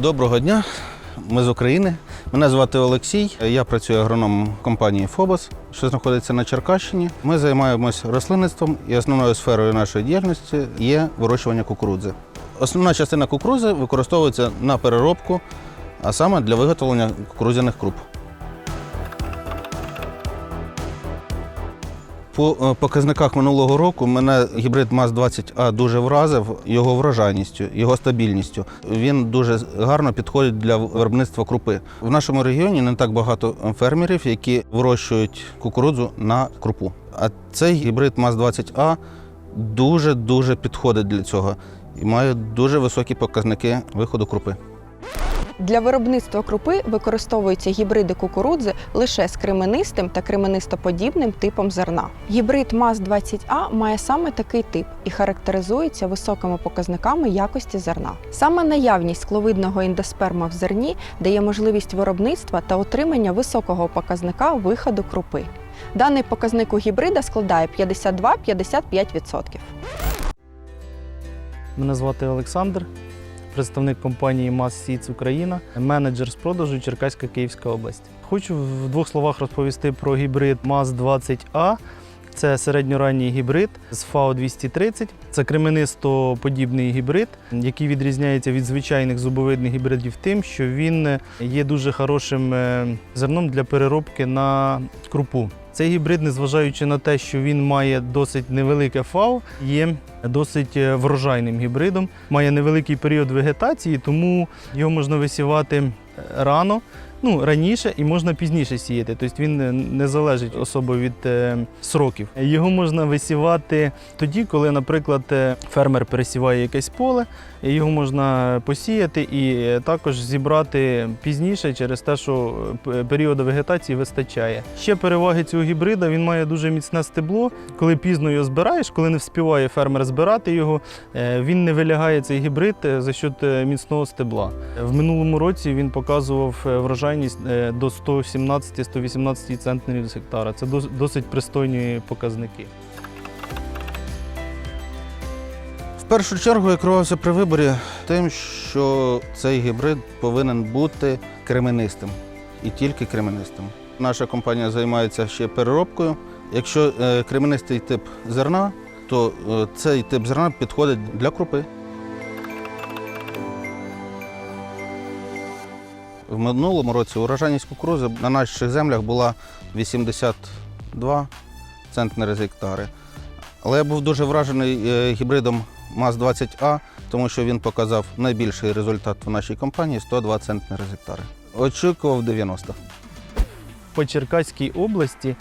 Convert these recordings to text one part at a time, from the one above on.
Доброго дня, ми з України. Мене звати Олексій. Я працюю агрономом компанії Фобос, що знаходиться на Черкащині. Ми займаємось рослинництвом і основною сферою нашої діяльності є вирощування кукурудзи. Основна частина кукурудзи використовується на переробку, а саме для виготовлення кукурудзяних круп. По е, показниках минулого року мене гібрид МАЗ-20А дуже вразив його врожайністю, його стабільністю. Він дуже гарно підходить для виробництва крупи. В нашому регіоні не так багато фермерів, які вирощують кукурудзу на крупу. А цей гібрид МАЗ-20А дуже-дуже підходить для цього і має дуже високі показники виходу крупи. Для виробництва крупи використовуються гібриди кукурудзи лише з кременистим та кременистоподібним типом зерна. Гібрид МАЗ-20А має саме такий тип і характеризується високими показниками якості зерна. Саме наявність скловидного індосперма в зерні дає можливість виробництва та отримання високого показника виходу крупи. Даний показник у гібрида складає 52-55%. Мене звати Олександр, представник компанії Mass Seeds Україна, менеджер з продажу Черкаська Київська область. Хочу в двох словах розповісти про гібрид MAS 20A. Це середньоранній гібрид з FAO 230. Це кременисто-подібний гібрид, який відрізняється від звичайних зубовидних гібридів тим, що він є дуже хорошим е, зерном для переробки на крупу. Цей гібрид, незважаючи на те, що він має досить невелике фау, є досить е, врожайним гібридом, має невеликий період вегетації, тому його можна висівати е, рано. Ну, раніше і можна пізніше сіяти, тобто він е, не залежить особо від е, сроків. Його можна висівати тоді, коли, наприклад, е, фермер пересіває якесь поле, його можна посіяти і також зібрати пізніше через те, що періоду вегетації вистачає. Ще переваги цього гібрида він має дуже міцне стебло. Коли пізно його збираєш, коли не вспіває фермер збирати його, він не вилягає цей гібрид за е, міцного стебла. В минулому році він показував е, врожайність е, до 117-118 центнерів з гектара. Це досить пристойні показники. В першу чергу я керувався при виборі тим, що цей гібрид повинен бути кременистим і тільки кременистим. Наша компанія займається ще переробкою. Якщо е, кременистий тип зерна, то е, цей тип зерна підходить для крупи. В минулому році урожайність кукурузи на наших землях була 82 центнери з гектари. Але я був дуже вражений е, гібридом МАЗ-20А, тому що він показав найбільший результат в нашій компанії 102 центнери з гектари. Очікував 90. по Черкаській області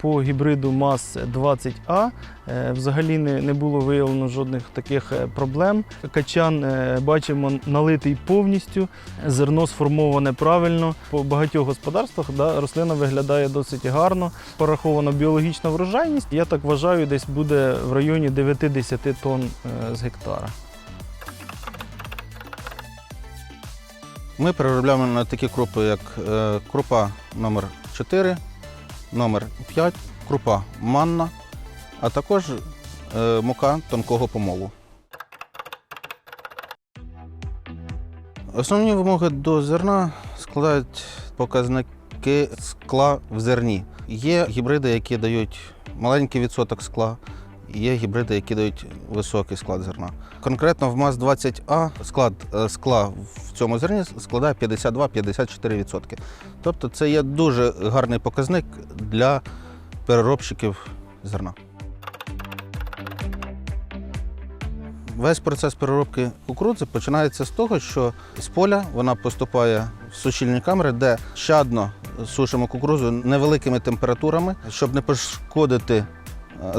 по гібриду МАЗ-20А е, взагалі не, було виявлено жодних таких е, проблем. Качан е, бачимо налитий повністю, зерно сформоване правильно. По багатьох господарствах да, рослина виглядає досить гарно. Порахована біологічна врожайність. Я так вважаю, десь буде в районі 9-10 тонн е, з гектара. Ми переробляємо на такі крупи, як е, крупа номер 4 номер 5 крупа манна, а також е, мука тонкого помолу. Основні вимоги до зерна складають показники скла в зерні. Є гібриди, які дають маленький відсоток скла, є гібриди, які дають високий склад зерна. Конкретно в МАЗ-20А склад е, скла в цьому зерні складає 52-54%. Тобто це є дуже гарний показник для переробщиків зерна. Весь процес переробки кукурудзи починається з того, що з поля вона поступає в сушильні камери, де щадно сушимо кукурудзу невеликими температурами, щоб не пошкодити е,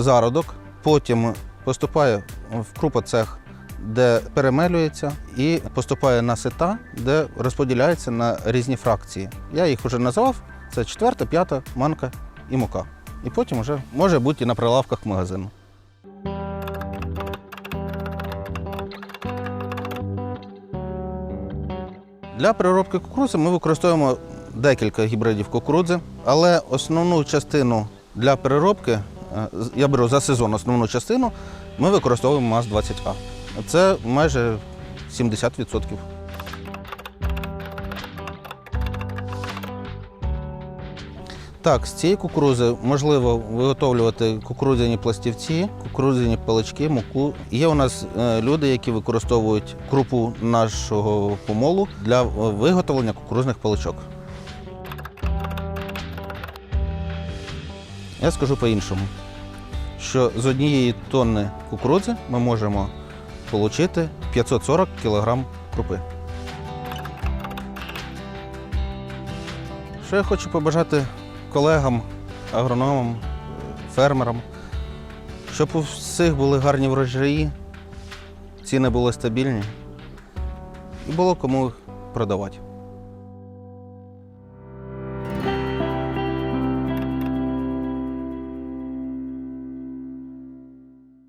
зародок. Потім поступає в крупоцех, де перемелюється, і поступає на сита, де розподіляється на різні фракції. Я їх вже назвав: це четверта, п'ята, манка і мука. І потім вже може бути і на прилавках магазину. Для переробки кукурудзи ми використовуємо декілька гібридів кукурудзи, але основну частину для переробки, Е, я беру за сезон основну частину, ми використовуємо МАЗ-20А. Це майже 70%. Так, з цієї кукурузи можливо виготовлювати кукурудзяні пластівці, кукурудзяні палички, муку. Є у нас е, люди, які використовують крупу нашого помолу для е, виготовлення кукурудзяних паличок. Я скажу по-іншому, що з однієї тонни кукурудзи ми можемо отримати 540 кг крупи. Що я хочу побажати колегам, агрономам, фермерам, щоб у всіх були гарні врожаї, ціни були стабільні і було кому їх продавати.